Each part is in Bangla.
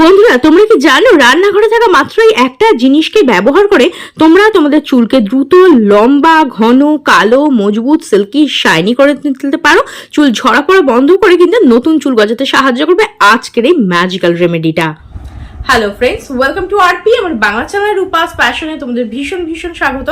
বন্ধুরা, তোমরা কি জানো রান্নাঘরে থাকা মাত্রই একটা জিনিসকে ব্যবহার করে তোমরা তোমাদের চুলকে দ্রুত, লম্বা, ঘন, কালো, মজবুত সিল্কি শাইনি করে তুলতে পারো। চুল ঝরা পড়া বন্ধ করে কিন্তু নতুন চুল গজাতে সাহায্য করবে আজকের এই ম্যাজিক্যাল রেমেডিটা hello friends welcome to R P আমার বাংলা চ্যানেল রূপাস প্যাশনে তোমাদের ভীষণ ভীষণ স্বাগত।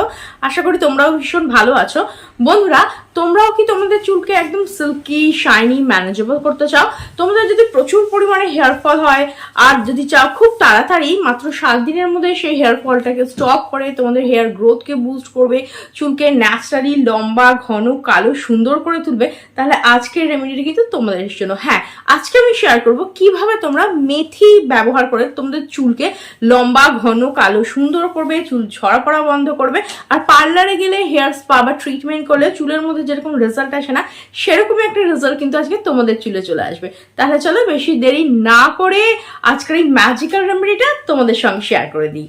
আশা করি তোমরাও ভীষণ ভালো আছো। বন্ধুরা, তোমরাও কি তোমাদের চুলকে একদম সিল্কি শাইনি ম্যানেজেবল করতে চাও? তোমাদের যদি প্রচুর পরিমাণে হেয়ার ফল হয়, আর যদি চাও খুব তাড়াতাড়ি, মাত্র সাত দিনের মধ্যে সেই হেয়ার ফলটাকে স্টপ করে তোমাদের হেয়ার গ্রোথকে বুস্ট করবে, চুলকে ন্যাচারালি লম্বা, ঘন, কালো, সুন্দর করে তুলবে, তাহলে আজকের রেমেডিটা কিন্তু তোমাদের জন্য। হ্যাঁ আজকে আমি শেয়ার করব কীভাবে তোমরা মেথি ব্যবহার করে তোমাদের চুলকে লম্বা, ঘন, কালো, সুন্দর করবে, চুল ঝরা পড়া বন্ধ করবে, আর পার্লারে গেলে হেয়ার স্পা বা ট্রিটমেন্ট করলে চুলের মধ্যে যেরকম রেজাল্ট আসে না, সেরকমই একটা রেজাল্ট কিন্তু আজকে তোমাদের চুলে চলে আসবে। তাহলে চলো বেশি দেরি না করে আজকের এই ম্যাজিক্যাল রেমেডিটা তোমাদের সঙ্গে শেয়ার করে দিই।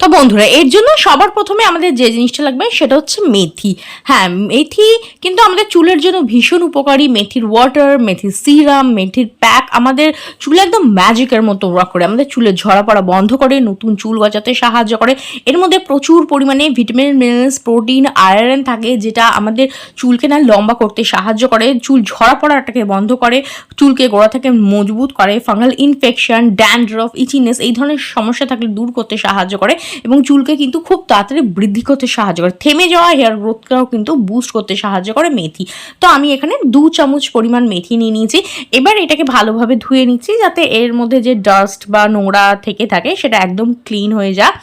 তো বন্ধুরা, এর জন্য সবার প্রথমে আমাদের যে জিনিসটা লাগবে সেটা হচ্ছে মেথি। হ্যাঁ মেথি কিন্তু আমাদের চুলের জন্য ভীষণ উপকারী। মেথির ওয়াটার মেথির সিরাম মেথির প্যাক আমাদের চুলে একদম ম্যাজিকের মতো ওয়ার্ক করে। আমাদের চুলের ঝরা পড়া বন্ধ করে, নতুন চুল গজাতে সাহায্য করে। এর মধ্যে প্রচুর পরিমাণে ভিটামিন মিনারেলস প্রোটিন আয়রন থাকে যেটা আমাদের চুলকে না লম্বা করতে সাহায্য করে। চুল ঝরা পড়াটাকে বন্ধ করে, চুলকে গোড়া থেকে মজবুত করে ফাঙ্গাল ইনফেকশন ড্যান্ড্রফ ইচিনেস এই ধরনের সমস্যা থাকলে দূর করতে সাহায্য করে। এবং চুলকে কিন্তু খুব তাড়াতাড়ি বৃদ্ধি করতে সাহায্য করে। থেমে যাওয়া হেয়ার গ্রোথটাও কিন্তু বুস্ট করতে সাহায্য করে মেথি। তো আমি এখানে দু চামচ পরিমাণ মেথি নিয়ে নিয়েছি। এবার এটাকে ভালোভাবে ধুয়ে নিচ্ছি যাতে এর মধ্যে যে ডাস্ট বা নোংরা থেকে থাকে সেটা একদম ক্লিন হয়ে যায়।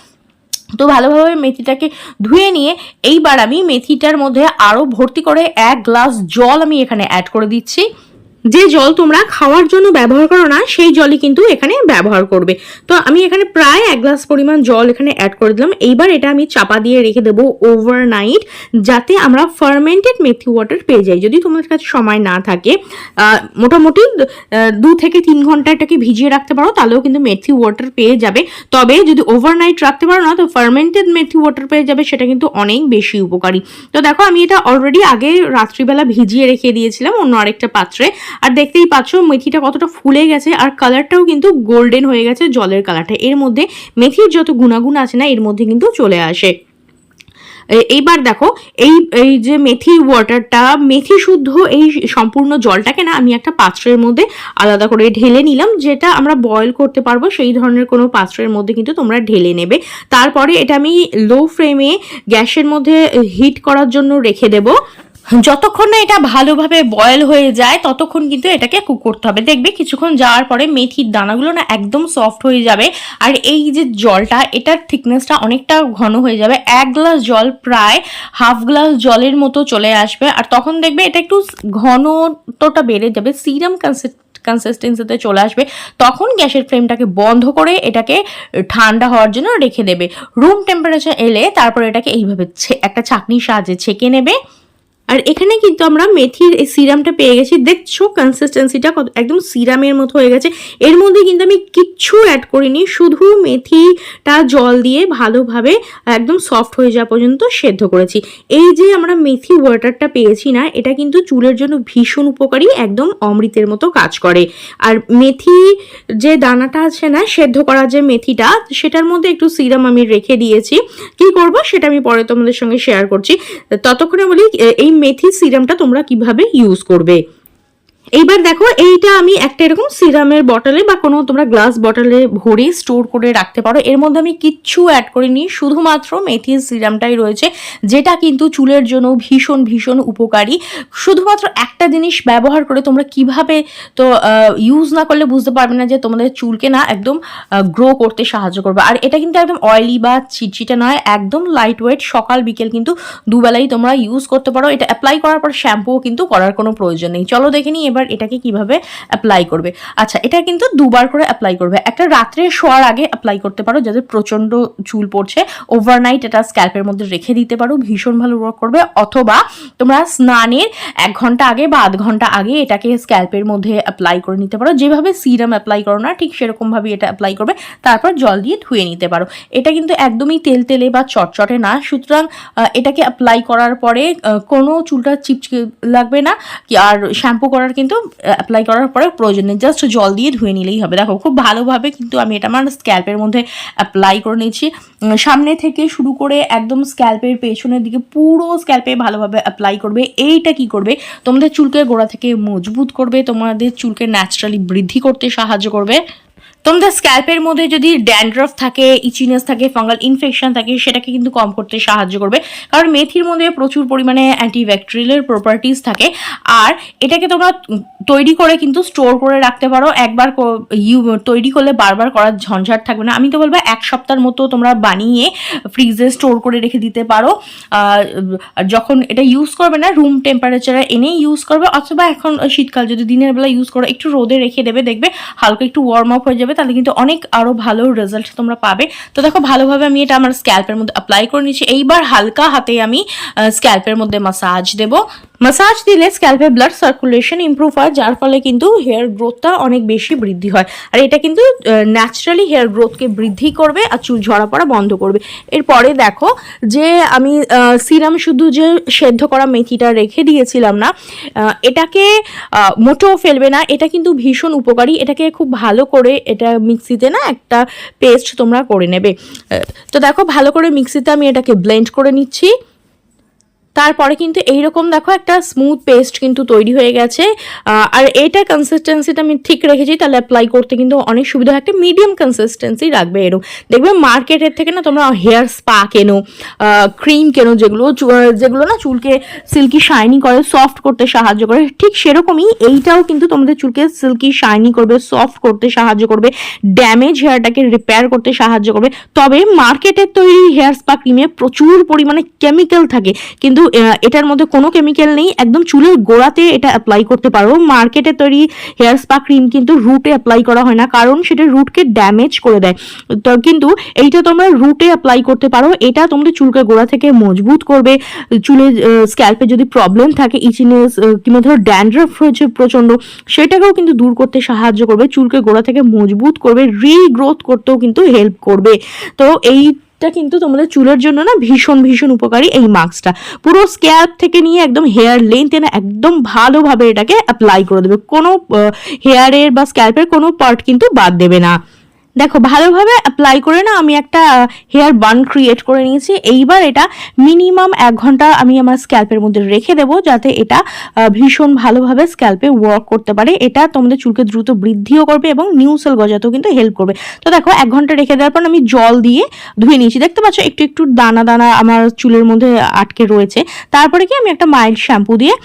তো ভালোভাবে মেথিটাকে ধুয়ে নিয়ে এইবার আমি মেথিটার মধ্যে আরও ভর্তি করে এক গ্লাস জল আমি এখানে অ্যাড করে দিচ্ছি। যে জল তোমরা খাওয়ার জন্য ব্যবহার করো না, সেই জলই কিন্তু এখানে ব্যবহার করবে। তো আমি এখানে প্রায় এক গ্লাস পরিমাণ জল এখানে অ্যাড করে দিলাম। এইবার এটা আমি চাপা দিয়ে রেখে দেবো ওভারনাইট যাতে আমরা ফার্মেন্টেড মেথি ওয়াটার পেয়ে যাই। যদি তোমাদের কাছে সময় না থাকে মোটামুটি দু থেকে তিন ঘণ্টা এটাকে ভিজিয়ে রাখতে পারো, তাহলেও কিন্তু মেথি ওয়াটার পেয়ে যাবে। তবে যদি ওভারনাইট রাখতে পারো না, তো ফার্মেন্টেড মেথি ওয়াটার পেয়ে যাবে, সেটা কিন্তু অনেক বেশি উপকারী। তো দেখো, আমি এটা অলরেডি আগে রাত্রিবেলা ভিজিয়ে রেখে দিয়েছিলাম, অন্য আরেকটা পাত্রে। আর দেখতেই পাচ্ছ মেথিটা কতটা ফুলে গেছে আর কালারটাও কিন্তু গোল্ডেন হয়ে গেছে জলের কালারটা এর মধ্যে মেথির যত গুণাগুণ আছে না, এর মধ্যে কিন্তু চলে আসে। এইবার দেখো, এই এই যে মেথি ওয়াটারটা মেথি শুদ্ধ এই সম্পূর্ণ জলটাকে না আমি একটা পাত্রের মধ্যে আলাদা করে ঢেলে নিলাম, যেটা আমরা বয়েল করতে পারব, সেই ধরনের কোনো পাত্রের মধ্যে কিন্তু তোমরা ঢেলে নেবে। তারপরে এটা আমি লো ফ্লেমে গ্যাসের মধ্যে হিট করার জন্য রেখে দেবো। যতক্ষণ না এটা ভালোভাবে বয়েল হয়ে যায়, ততক্ষণ কিন্তু এটাকে কুক করতে হবে। দেখবে কিছুক্ষণ যাওয়ার পরে মেথির দানাগুলো না একদম সফট হয়ে যাবে। আর এই যে জলটা, এটার থিকনেসটা অনেকটা ঘন হয়ে যাবে। এক গ্লাস জল প্রায় হাফ গ্লাস জলের মতো চলে আসবে। আর তখন দেখবে এটা একটু ঘনত্বটা বেড়ে যাবে সিরাম কনসেপ্ট কনসিস্টেন্সিতে চলে আসবে। তখন গ্যাসের ফ্লেমটাকে বন্ধ করে এটাকে ঠান্ডা হওয়ার জন্য রেখে দেবে। রুম টেম্পারেচার এলে তারপর এটাকে এইভাবে একটা চাকনির সাহায্যে ছেঁকে নেবে। আর এখানে কিন্তু আমরা মেথির এই সিরামটা পেয়ে গেছি। দেখছ কনসিস্টেন্সিটা কত একদম সিরামের মতো হয়ে গেছে। এর মধ্যে কিন্তু আমি কিচ্ছু অ্যাড করিনি, শুধু মেথিটা জল দিয়ে ভালোভাবে একদম সফট হয়ে যাওয়া পর্যন্ত সেদ্ধ করেছি। এই যে আমরা মেথি ওয়াটারটা পেয়েছি না, এটা কিন্তু চুলের জন্য ভীষণ উপকারী, একদম অমৃতের মতো কাজ করে। আর মেথি যে দানাটা আছে না, সেদ্ধ করা যে মেথিটা, সেটার মধ্যে একটু সিরাম আমি রেখে দিয়েছি। কি করব সেটা আমি পরে তোমাদের সঙ্গে শেয়ার করছি। ততক্ষণে বলি এই মেথি সিরামটা তোমরা কীভাবে ইউজ করবে? এইবার দেখো, এইটা আমি একটা এরকম সিরামের বটলে বা কোনো তোমরা গ্লাস বটলে ভরে স্টোর করে রাখতে পারো। এর মধ্যে আমি কিচ্ছু অ্যাড করিনি, শুধুমাত্র মেথির সিরামটাই রয়েছে, যেটা কিন্তু চুলের জন্য ভীষণ ভীষণ উপকারী। শুধুমাত্র একটা জিনিস ব্যবহার করে তোমরা কীভাবে তো ইউজ না করলে বুঝতে পারবে না যে তোমাদের চুলকে না একদম গ্রো করতে সাহায্য করবে। আর এটা কিন্তু একদম অয়েলি বা চিটচিটে নয়, একদম লাইট ওয়েট সকাল, বিকেল কিন্তু দুবেলাই তোমরা ইউজ করতে পারো। এটা অ্যাপ্লাই করার পর শ্যাম্পুও কিন্তু করার কোনো প্রয়োজন নেই। চলো দেখে নিই এবার এটাকে কীভাবে অ্যাপ্লাই করবে? আচ্ছা এটা কিন্তু দুবার করে অ্যাপ্লাই করবে। একটা রাত্রে শোয়ার আগে অ্যাপ্লাই করতে পারো, যাদের প্রচণ্ড চুল পড়ছে ওভারনাইট এটা স্ক্যাল্পের মধ্যে রেখে দিতে পারো ভীষণ ভালো ওয়ার্ক করবে। অথবা তোমরা স্নানের এক ঘণ্টা আগে বা আধ ঘণ্টা আগে এটাকে স্ক্যাল্পের মধ্যে অ্যাপ্লাই করে নিতে পারো। যেভাবে সিরাম অ্যাপ্লাই করো না, ঠিক সেরকমভাবে এটা অ্যাপ্লাই করবে। তারপর জল দিয়ে ধুয়ে নিতে পারো। এটা কিন্তু একদমই তেল তেলে বা চটচটে না। সুতরাং এটাকে অ্যাপ্লাই করার পরে কোনো চুলটা চিপচিকে লাগবে না। আর শ্যাম্পু করার কিন্তু অ্যাপ্লাই করার পরে প্রয়োজন জাস্ট জল দিয়ে ধুয়ে নিলেই হবে। দেখো, খুব ভালোভাবে কিন্তু আমি এটা আমার স্ক্যাল্পের মধ্যে অ্যাপ্লাই করে নিয়েছি। সামনে থেকে শুরু করে একদম স্ক্যাল্পের পেছনের দিকে পুরো স্ক্যাল্পে ভালোভাবে অ্যাপ্লাই করবে। এইটা কি করবে? তোমাদের চুলকে গোড়া থেকে মজবুত করবে, তোমাদের চুলকে ন্যাচারালি বৃদ্ধি করতে সাহায্য করবে। তোমাদের স্ক্যাল্পের মধ্যে যদি ড্যান্ড্রফ থাকে ইচিনেস থাকে, ফাঙ্গাল ইনফেকশন থাকে, সেটাকে কিন্তু কম করতে সাহায্য করবে। কারণ মেথির মধ্যে প্রচুর পরিমাণে অ্যান্টিব্যাকটেরিয়াল প্রপার্টিস থাকে। আর এটাকে তোমরা তৈরি করে কিন্তু স্টোর করে রাখতে পারো। একবার ইউ তৈরি করলে বারবার করার ঝঞ্ঝাট থাকবে না। আমি তো বলব এক সপ্তাহের মতো তোমরা বানিয়ে ফ্রিজে স্টোর করে রেখে দিতে পারো। যখন এটা ইউজ করবে না রুম টেম্পারেচারে এনে ইউজ করবে, অথবা এখন শীতকাল যদি দিনের বেলা ইউজ করো, একটু রোদে রেখে দেবে, দেখবে হালকা একটু ওয়ার্ম আপ হয়ে যাবে তাহলে কিন্তু অনেক আরও ভালো রেজাল্ট তোমরা পাবে। তো দেখো, ভালোভাবে আমি এটা আমার স্ক্যাল্পের মধ্যে অ্যাপ্লাই করে নিচ্ছি এইবার হালকা হাতে আমি স্ক্যাল্পের মধ্যে মাসাজ দেব। মাসাজ দিলে স্ক্যাল্পে ব্লাড সার্কুলেশন ইমপ্রুভ হয়, যার ফলে কিন্তু হেয়ার গ্রোথটা অনেক বেশি বৃদ্ধি হয়। আর এটা কিন্তু ন্যাচারালি হেয়ার গ্রোথকে বৃদ্ধি করবে আর চুল ঝরা পড়া বন্ধ করবে। এরপরে দেখো, যে আমি সিরাম শুধু যে সেদ্ধ করা মেথিটা রেখে দিয়েছিলাম না এটাকে মোটেও ফেলবে না। এটা কিন্তু ভীষণ উপকারী। এটাকে খুব ভালো করে, এটা মিক্সিতে না একটা পেস্ট তোমরা করে নেবে। তো দেখো ভালো করে মিক্সিতে আমি এটাকে ব্লেন্ড করে নিচ্ছি। তারপরে কিন্তু এইরকম দেখো একটা স্মুথ পেস্ট কিন্তু তৈরি হয়ে গেছে। আর এটা কনসিস্টেন্সিটা আমি ঠিক রেখেছি, তাহলে অ্যাপ্লাই করতে কিন্তু অনেক সুবিধা হয়। একটা মিডিয়াম কনসিস্টেন্সি রাখবে এরকম দেখবে মার্কেটের থেকে না তোমরা হেয়ার স্পা কেনো ক্রিম কেনো যেগুলো যেগুলো না চুলকে সিল্কি শাইনি করে সফট করতে সাহায্য করে, ঠিক সেরকমই এইটাও কিন্তু তোমাদের চুলকে সিল্কি শাইনি করবে সফট করতে সাহায্য করবে ড্যামেজ হেয়ারটাকে রিপেয়ার করতে সাহায্য করবে। তবে মার্কেটের তৈরি হেয়ার স্পা ক্রিমে প্রচুর পরিমাণে কেমিক্যাল থাকে। কিন্তু এটার মধ্যে কোনো কেমিক্যাল নেই। একদম চুলের গোড়াতে এটা অ্যাপ্লাই করতে পারো। মার্কেটে তৈরি হেয়ার স্পা ক্রিম কিন্তু রুটে অ্যাপ্লাই করা হয় না, কারণ সেটা রুটকে ড্যামেজ করে দেয়। তো কিন্তু এইটা তোমরা রুটে অ্যাপ্লাই করতে পারো। এটা তোমাদের চুলকে গোড়া থেকে মজবুত করবে। চুলের স্ক্যাল্পে যদি প্রবলেম থাকে ইচিনেস কিংবা ধরো ড্যান্ড্রফ হয়েছে প্রচণ্ড, সেটাকেও কিন্তু দূর করতে সাহায্য করবে। চুলকে গোড়া থেকে মজবুত করবে। রিগ্রোথ করতেও কিন্তু হেল্প করবে। তো এই টা কিন্তু তোমাদের চুলের জন্য না ভীষণ ভীষণ উপকারী এই মাস্কটা পুরো স্ক্যাল্প থেকে নিয়ে একদম হেয়ার লেন্থ এনে একদম ভালোভাবে এটাকে অ্যাপ্লাই করে দেবে। কোনো হেয়ারের বা স্ক্যাল্পের কোনো পার্ট কিন্তু বাদ দেবে না। দেখো, ভালোভাবে অ্যাপ্লাই করে না আমি একটা হেয়ার বান ক্রিয়েট করে নিয়েছি। এইবার এটা মিনিমাম এক ঘণ্টা আমি আমার স্ক্যাল্পের মধ্যে রেখে দেবো, যাতে এটা ভীষণ ভালোভাবে স্ক্যাল্পে ওয়ার্ক করতে পারে। এটা তোমাদের চুলকে দ্রুত বৃদ্ধিও করবে এবং নিউ সেল গজাতেও কিন্তু হেল্প করবে। তো দেখো, এক ঘণ্টা রেখে দেওয়ার পর আমি জল দিয়ে ধুয়ে নিয়েছি। দেখতে পাচ্ছ, একটু একটু দানা দানা আমার চুলের মধ্যে আটকে রয়েছে। তারপরে কি আমি একটা মাইল্ড শ্যাম্পু দিয়ে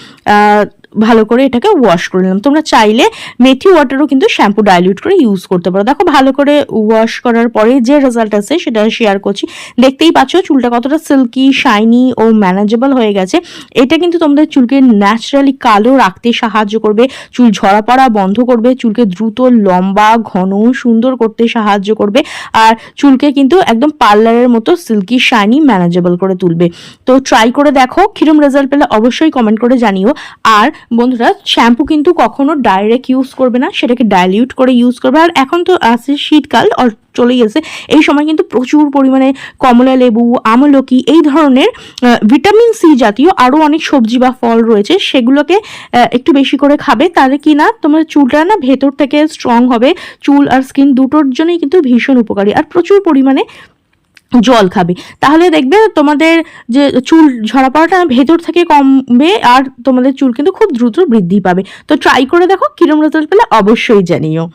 ভালো করে এটাকে ওয়াশ করে নিলাম। তোমরা চাইলে মেথি ওয়াটারও কিন্তু শ্যাম্পু ডাইলিউট করে ইউজ করতে পারো। দেখো, ভালো করে ওয়াশ করার পরে যে রেজাল্ট আছে সেটা শেয়ার করছি। দেখতেই পাচ্ছ চুলটা কতটা সিল্কি শাইনি ও ম্যানেজেবল হয়ে গেছে। এটা কিন্তু তোমাদের চুলকে ন্যাচারালি কালো রাখতে সাহায্য করবে, চুল ঝরা পড়া বন্ধ করবে, চুলকে দ্রুত, লম্বা, ঘন, সুন্দর করতে সাহায্য করবে আর চুলকে কিন্তু একদম পার্লারের মতো সিল্কি শাইনি ম্যানেজেবল করে তুলবে। তো ট্রাই করে দেখো, কিরম রেজাল্ট পেলে অবশ্যই কমেন্ট করে জানিও। আর বন্ধুরা শ্যাম্পু কিন্তু কখনো ডাইরেক্ট ইউজ করবে না, সেটাকে ডাইলিউট করে ইউজ করবে। আর এখন তো আছে শীতকাল চলে গেছে। এই সময় কিন্তু প্রচুর পরিমাণে কমলা লেবু, আমলকি এই ধরনের ভিটামিন সি জাতীয় আরও অনেক সবজি বা ফল রয়েছে, সেগুলোকে একটু বেশি করে খাবে, তাহলে কি না তোমার চুলটা না ভেতর থেকে স্ট্রং হবে। চুল আর স্কিন দুটোর জন্যই কিন্তু ভীষণ উপকারী। আর প্রচুর পরিমাণে জল খাবে। তাহলে দেখবে তোমাদের যে চুল ঝরা পড়াটা ভেতর থেকে কমবে আর তোমাদের চুল কিন্তু খুব দ্রুত বৃদ্ধি পাবে। তো ট্রাই করে দেখো, কিরম রেজাল্ট পেলে অবশ্যই জানিও।